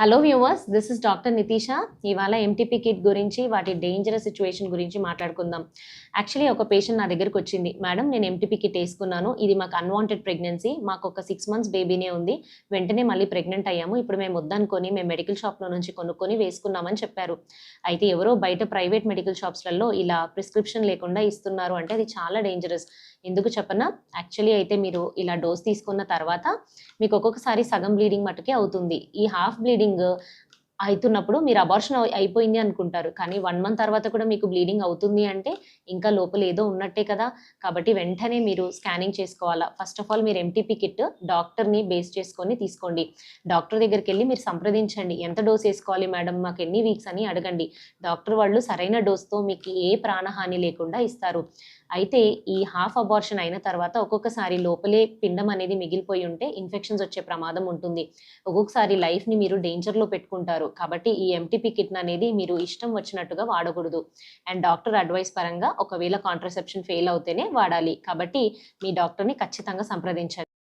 Hello viewers this is doctor Nitisha ఇవాళ MTP kit గురించి వాటి డేంజరస్ సిచ్యువేషన్ గురించి మాట్లాడుకుందాం. యాక్చువల్లీ ఒక పేషెంట్ నా దగ్గరకు వచ్చింది. మేడం నేను ఎంటీపీ కిట్ వేసుకున్నాను. ఇది మాకు అన్వాంటెడ్ ప్రెగ్నెన్సీ మాకు ఒక సిక్స్ మంత్స్ బేబీనే ఉంది. వెంటనే మళ్ళీ ప్రెగ్నెంట్ అయ్యాము. ఇప్పుడు మేము వద్దనుకొని మేము మెడికల్ షాప్లో నుంచి కొనుక్కొని వేసుకున్నామని చెప్పారు. అయితే ఎవరో బయట ప్రైవేట్ మెడికల్ షాప్స్లలో ఇలా ప్రిస్క్రిప్షన్ లేకుండా ఇస్తున్నారు అంటే అది చాలా డేంజరస్ ఎందుకు చెప్పనా? యాక్చువల్లీ అయితే మీరు ఇలా డోస్ తీసుకున్న తర్వాత మీకు ఒక్కొక్కసారి సగం బ్లీడింగ్ మటుకే అవుతుంది. ఈ హాఫ్ బ్లీడింగ్ ఈవినింగ్ అవుతున్నప్పుడు మీరు అబార్షన్ అయిపోయింది అనుకుంటారు. కానీ వన్ మంత్ తర్వాత కూడా మీకు బ్లీడింగ్ అవుతుంది అంటే ఇంకా లోపల ఏదో ఉన్నట్టే కదా. కాబట్టి వెంటనే మీరు స్కానింగ్ చేసుకోవాలా. ఫస్ట్ ఆఫ్ ఆల్ మీరు ఎంటీపీ కిట్ డాక్టర్ని బేస్ చేసుకొని తీసుకోండి. డాక్టర్ దగ్గరికి వెళ్ళి మీరు సంప్రదించండి. ఎంత డోస్ వేసుకోవాలి మేడం మాకు ఎన్ని వీక్స్ అని అడగండి. డాక్టర్ వాళ్ళు సరైన డోస్తో మీకు ఏ ప్రాణహాని లేకుండా ఇస్తారు. అయితే ఈ హాఫ్ అబార్షన్ అయిన తర్వాత ఒక్కొక్కసారి లోపలే పిండం అనేది మిగిలిపోయి ఉంటే ఇన్ఫెక్షన్స్ వచ్చే ప్రమాదం ఉంటుంది. ఒక్కొక్కసారి లైఫ్ని మీరు డేంజర్లో పెట్టుకుంటారు. కాబట్టి ఈ ఎంటీపీ కిట్ అనేది మీరు ఇష్టం వచ్చినట్టుగా వాడకూడదు. అండ్ డాక్టర్ అడ్వైస్ పరంగా ఒకవేళ కాంట్రసెప్షన్ ఫెయిల్ అవుతేనే వాడాలి. కాబట్టి మీ డాక్టర్ని ఖచ్చితంగా సంప్రదించండి.